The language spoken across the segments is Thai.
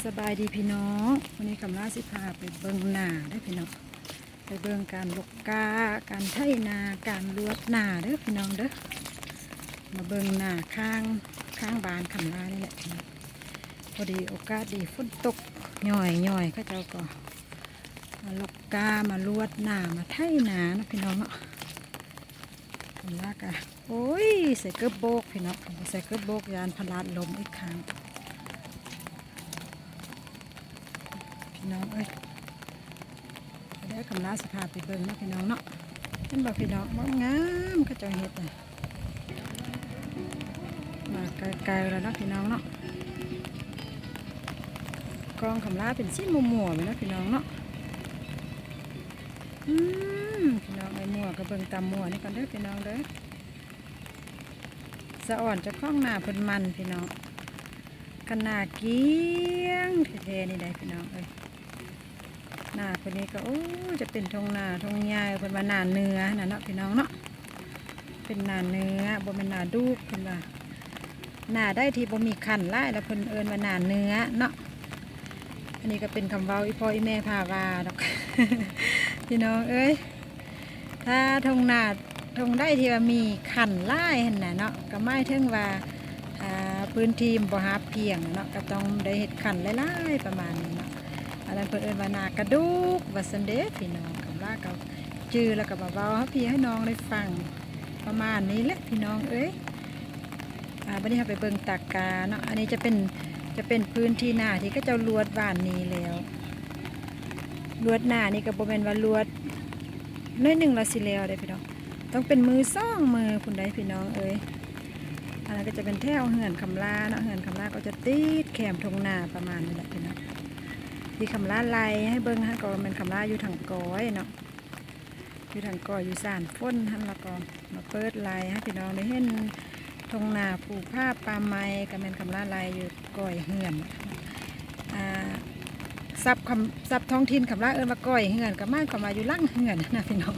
สบายดีพี่น้องวันนี้กำลังสิพาไปเบิงนาได้พี่น้องไปเบิงการลกกาการไถนาการลวดนาเด้อพี่น้องเด้อมาเบิงนาข้างข้างบานคำลานี่แหละพอดีโอกาสดีฝนตกหน่อยหน่อยๆเข้าเจ้าก็มาลกกามาลวดนามาไถนานะพี่น้องเนาะคำลากะโอ้ยใส่เกือโบกพี่น้องใส่เกือโบกยานพลาดลมอีกครั้ง พี่น้องเอ้ยเดี๋ยวกำลาสภาพไปเบิ่งนะพี่น้องเนาะเห็นบ่พี่น้องบ่งามก็จะเฮ็ดน่ะมาไกลๆแล้วนะพี่น้องเนาะกองกำลาเป็นชิ้นมัวๆไปนะพี่น้องเนาะอืมพี่น้องไอ้มัวก็เบิ่งตามมัวนี่ก่อนเด้อพี่น้องเด้อสะอ่อนจะคล้องหน้าเพิ่นมันพี่น้องกันหน้าเกี้ยงแท้ๆนี่ได้พี่น้องเอ้ย หน้าคนนี้ก็โอ้จะเป็นทงนาทงยายเป็นว่าหนาเนื้อนะเนาะพี่น้องเนาะเป็นหนาเนื้อบ่เป็นหนาดูกเพิ่นว่าหนาได้ที่บ่มีขันไล่แล้วเพิ่นเอินว่าหนาเนื้อเนาะอันนี้ก็เป็นคำเว้าอีพ่ออีแม่พาวาดอกพี่น้องเอ้ยถ้าทงนาทงได้ที่ว่ามีขันไล่หั่นน่ะเนาะก็หมายถึงว่าพื้นที่บ่ฮับเพียงเนาะก็ต้องได้เฮ็ดขันหลายๆประมาณนี้ เนาะอันนั้นเพิ่นเอิ้นว่านากระดูกว่าซันเดพี่น้องคำว่ากับจื้อแล้วก็บ่เว้าให้พี่ให้น้องได้ฟังประมาณนี้แหละพี่น้องเอ้ยอ่าบัดนี้เราไปเบิ่งตากกาเนาะอันนี้จะเป็นจะเป็นพื้นที่หน้าที่ก็จะลวดหวานนี้แล้วลวดหน้านี่ก็บ่แมนว่าลวดน้อยหนึ่งละสิแล้วเด้พี่น้อง ต้องเป็นมือซ่องมือคุณได้พี่น้องเอ้ยอันนั้นก็จะเป็นแถวเหือนคำลาเนาะเหือนคำลาก็จะติดแคมทงหนาประมาณนี้แหละพี่น้อง ที่คำล่าไลให้เบิ้งฮะก็เป็นคำล่าอยู่ทางก้อยเนาะอยู่ทางก้อยอยู่สานฟ้นท่านละก็มาเปิดไลให้พี่น้องได้เห็นทงนาผูกผ้าปลาไม้ก็เป็นคำล่าไลอยู่ก้อยเหือนอ่าซับคำซับท้องถิ่นคำล่าเอิ้นว่าก้อยเหือนก็มากกว่ามาอยู่ล่างเหือนนะพี่น้อง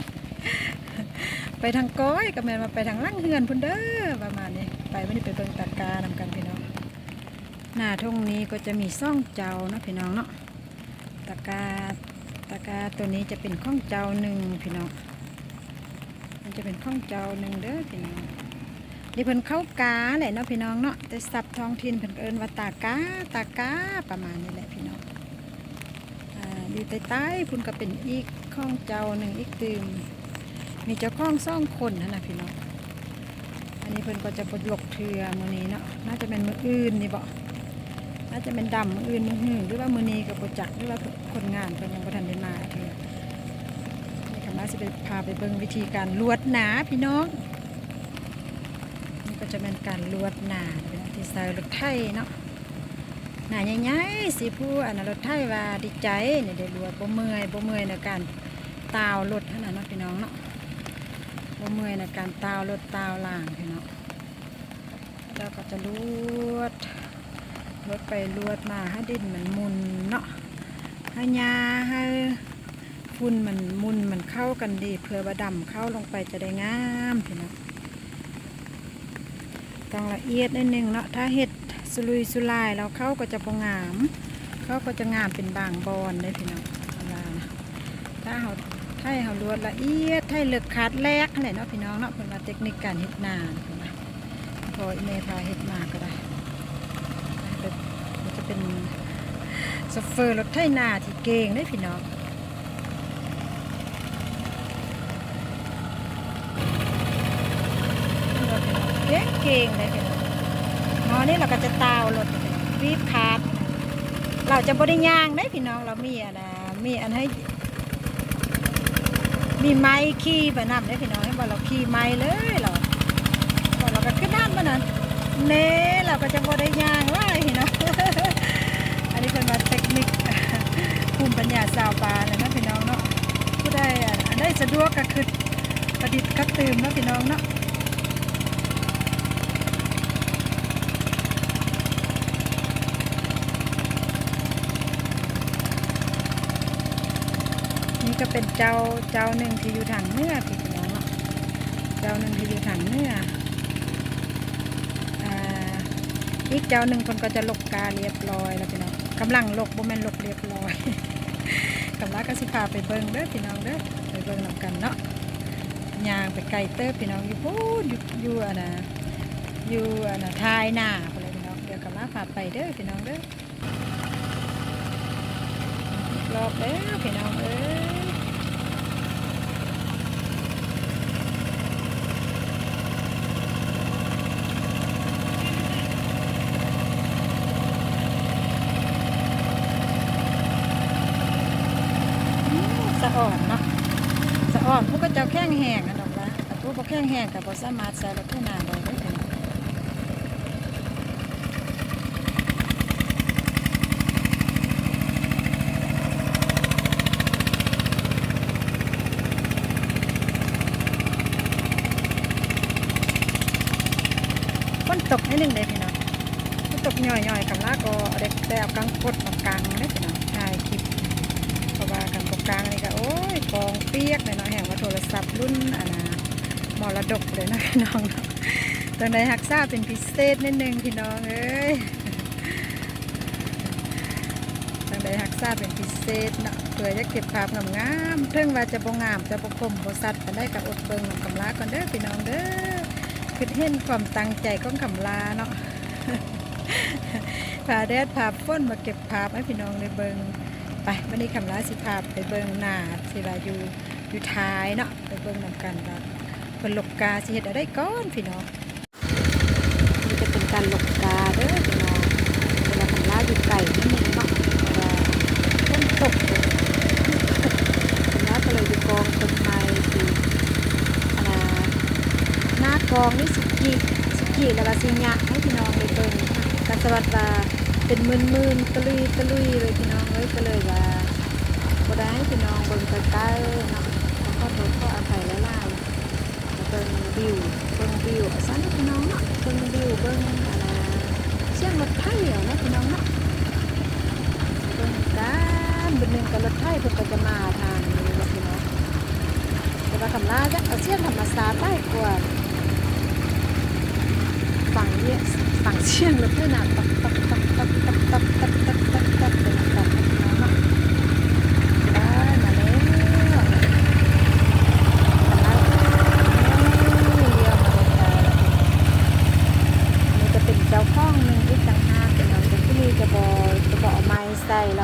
ไปทางก้อยก็แม่นมาไปทางล่างเหือนพุ่นเด้อประมาณนี้ไปวันนี้ไปเบิ่งตัดกานำกันพี่น้องหน้าทุ่งนี้ก็จะมีซ่องเจ้านะพี่น้องเนาะ ตะกาตะกาตัวนี้จะเป็นข้องเจ้าหนึ่งพี่น้อง มันจะเป็นข้องเจ้าหนึ่งเด้อพี่น้องนี่เพิ่นเข้ากาแหละเนาะพี่น้องเนาะแต่ศัพท์ท้องถิ่นเพิ่นเอิ้นว่าตากาตากาประมาณนี้แหละพี่น้องอ่าอยู่ใต้ใต้พุ่นก็เป็นอีกข้องเจ้าหนึ่งอีกตืมมีเจ้าข้องซ่องคนนั่นะพี่น้อง อันนี้เพิ่นก็จะบดหลกเทือมือนี้เนาะน่าจะเป็นมืออื่นนี่บ่ น่าจะเป็นดำมืออื่นมือหื่นหรือว่ามือนีกับโปรจักหรือว่าคนงานเพิ่นยังบ่ทันได้มาทีนี่คำว่าสิไปพาไปเบิ่งวิธีการลวดหนาพี่น้องนี่ก็จะเป็นการลวดหนาเป็นที่ใส่รถไถเนาะหนาใหญ่ๆสิผู้อันนั้นรถไถว่าดีใจเนี่ได้ลวดบ่เมื่อยบ่เมื่อยในการตาวรถเท่านั้นเนาะพี่น้องเนาะบ่เมื่อยในการตาวรถตาวล่างพี่น้องแล้วก็จะลวด ลวดไปลวดมาให้ดินมันมุนเนาะให้หญ้าให้ฝุ่นมันมุนมันเข้ากันดีเพื่อว่าดำเข้าลงไปจะได้งามพี่น้องต้องละเอียดนิดนึงเนาะถ้าเห็ดสุลุยสุลายแล้วเข้าก็จะพองาม เข้าก็จะงามเป็นบางบอนเลยพี่น้องเวลานะถ้าเราถ้าเราลวดละเอียดถ้าเลือกคัดแรกนั่นแหละเนาะพี่น้องเนาะเป็นว่าเทคนิคการเห็ดนาเพิ่นพออีเมพาเห็ดมาก็ได้ เป็นสเฟอร์รถไถนาที่เก่งได้พี่น้องเก่งเก่งเลยพี่น้องหมอนี่เราก็จะตาวรถวีบขาดเราจะบริย่างได้พี่น้องเรามีอันนะมีอันให้ มีไม้ขี่ไปนำได้พี่น้องให้บอกเราขี่ไม้เลยเราบอกเราก็ขึ้นด้านมานั้นเน่เราก็จะบริย่างไล่พี่น้อง นี้เป็นว่าเทคนิคภูมิปัญญาสาวปลาเลยนะพี่น้องเนาะผู้ได้อันได้สะดวกก็คือประดิษฐ์กระตืมนะพี่น้องเนาะนี่ก็เป็นเจ้าเจ้าหนึ่งที่อยู่ทางเนื้อพี่น้องเนาะเจ้าหนึ่งที่อยู่ทางเนื้ออีกเจ้าหนึ่งคนก็จะลกกาเรียบร้อยแล้วพี่น้อง กำลังลกบ่แม่นลกเรียบร้อยกำลังก็สิพาไปเบิ่งเด้อพี่น้องเด้อไปเบิ่งนํกันเนาะยางไปไกลเตอร์พี่น้องอยู่พูดอยู่อะนะอยู่อะนะทายหน้าไปเลยพี่น้องเดี๋ยวกำลังพาไปเด้อพี่น้องเด้อรอบแล้วพี่น้องเอ้ย อืมสะอ่อนเนาะสะอ่อนผู้ก็ เจ้าแข้งแห้งอันดอกละแต่ผู้บ่แข้งแห้งกับบ่สามารถใส่รถที่นาได้เด้อพี่น้องฝนตกนิดนึงเลยพี่น้องตกหน่อยๆกับลาก็เอาได้ได้เอากางกดมากางเลยพี่น้องถ่ายคลิป เพราะว่า กลางนี่ก็โอ้ยกองเปียกเลยเนาะแห่งว่าโทรศัพท์รุ่นอันนะมรดกเลยนะพี่น้องเนาะตอนในฮักซ่าเป็นพิเศษนิดนึงพี่น้องเอ้ยตอนในฮักซ่าเป็นพิเศษเนาะเพื่อจะเก็บภาพงามๆเพิ่งว่าจะบ่งามจะบ่คมบ่สัตว์กันได้กับอดเบิ่งของกำลาก่อนเด้อพี่น้องเด้อคือเห็นความตั้งใจของกำลาเนาะพาแดดพาฝนมาเก็บภาพให้พี่น้องได้เบิ่ง ไปวันนี้คำลาสิพาไปเบิ่งหนาสิว่าอยู่อยู่ท้ายเนาะไปเบิ่งนำกันว่าเพิ่นลกกาสิเฮ็ดอะไรก่อนพี่น้องนี่จะเป็นการหลกกาเด้อพี่น้องเวลาคำลาอยู่ไก่นิดนึงเนาะเพราะว่นตกคำลาก็เลยอยู่กองต้นไม้ที่อันน่ะหน้ากองนี่สิกีสิกีแล้วว่าสิยะให้พี่น้องได้เบิ่งกันสวัสดีว่าเป็นหมื่นๆตะลุยตะลุยเลยพี่น้อง อ้ยก็เลยว่าบ่ได้พี่น้องบนกะเต้าเนาะขอโทษขออภัยแล้วายๆเบิ่งวิวเบิ่งวิวสั่นพี่น้องเนาะเบิ่งวิวเบิ่งอะไรเชี่ยงรถไถเนาะพี่น้องเนาะเบิ่งกันบนนึงกับรถไถเพิ่นก็จะมาทางนี้เนาะพี่น้องแต่ว่าคำลาจะเอาเสียงทำมาซาใต้กว่าฝั่งเนี่ยฝั่งเชี่ยงรถไถน่หนับตับตับตับตับตับ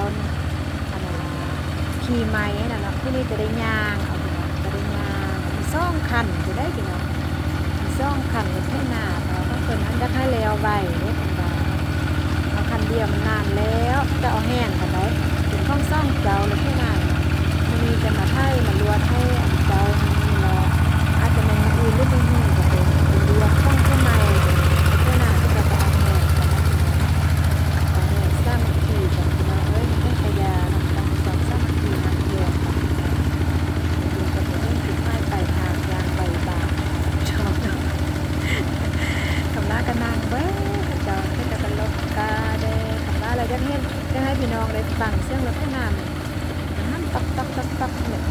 แล้วอันนั้นขี่ไม้นั่นเนาะที่นี่จะได้ยางเอาไปเนาะจะได้ยางมีซ่องคันจะได้กี่เนาะซ่องคันรถให้หนาเราก็เพิ่นอันจะให้แล้วใบเนี่ยคุณตาเอาคันเดียวมันนานแล้วจะเอาแห้งกันได้ถึงข้องซ่องเจ้าเลยให้หนามันมีจะมาเท่มาลวดให้อันเจ้านี่เนาะอาจจะเป็นอื่นหรือเป็นหื่นก็เป็นเป็นลวดข้องข้างในให้หนาก็จะเอาแห้งกันนะเอาแห้งสร้างขีดกันนะเอ้ยไม่ขยาต้องสอนสร้างขีดหักเดียวกันก็จะต้องติดป้ายปลายทางยางใบบาง ชอบเนาะคำลา กันนางเบ้อเจ้าให้กับตลกกาเด้คำลาอะไรจะให้จะให้พี่น้องได้ฟังเสียงรถให้นานน้ำตักตักตักตักเนี่ย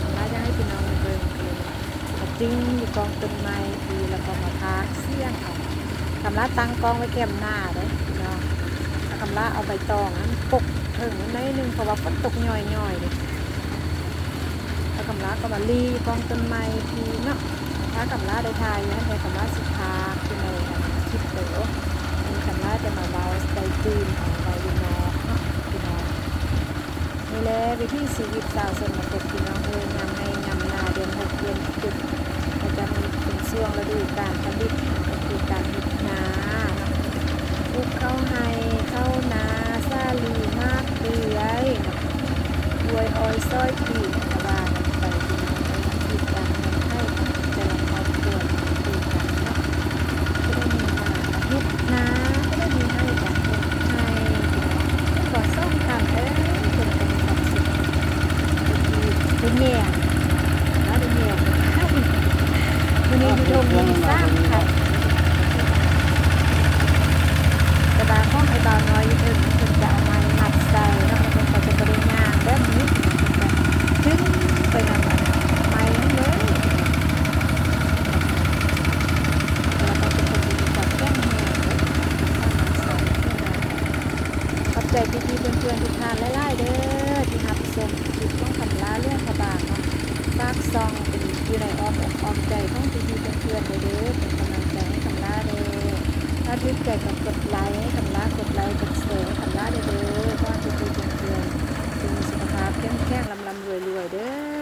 คำลาจะให้พี่น้องได้เบิ่งคือมาติ้งอยู่กองต้นไม้ทีแล้วก็มาพากเสียงเอาคำลาตั้งกองไว้แก้มหน้าเด้พี่น้องคำลาเอาใบตองนั้นปกถึงนิดนึงเพราะว่าฝนตกย่อยๆเลยถ้ากำลาก็มาลีกองต้นไม้ทีเนาะากำลาได้ทายนะในกำลาสิพาคือในคลิปเต๋อมีกำลาจะมาเบาใจตื่นของเราอยู่นอกเนะพี่น้องนี่แหละวิธีชีวิตสาวสนมาตกพี่น้องเลยยำให้ยำนาเดือนหกเดือนจ็ดเราจะมีเป็นช่วงฤดูการผลิตก็คือการเฮ็ดนาปลูกข้าวไห้ข้าวนาซาลีมากเปื่อยเนาะรวยออยซ้อยปีนไส้คลิต้องทำล้าเรื่องพรบาทเนาะฝากซองเป็นอยู่ใออมอกออมใจต้องดีดีเพื่อนๆเด้อเป็นกำลังใจให้ทำล้าเด้อถ้าทึกใจกับกดไลค์ให้ทำล้ากดไลค์กดแชร์ทำล้าเด้อว่าจะดีเพื่อนๆจึงสุขภาพเข้มแข็งลำลำรวยรวยเด้อ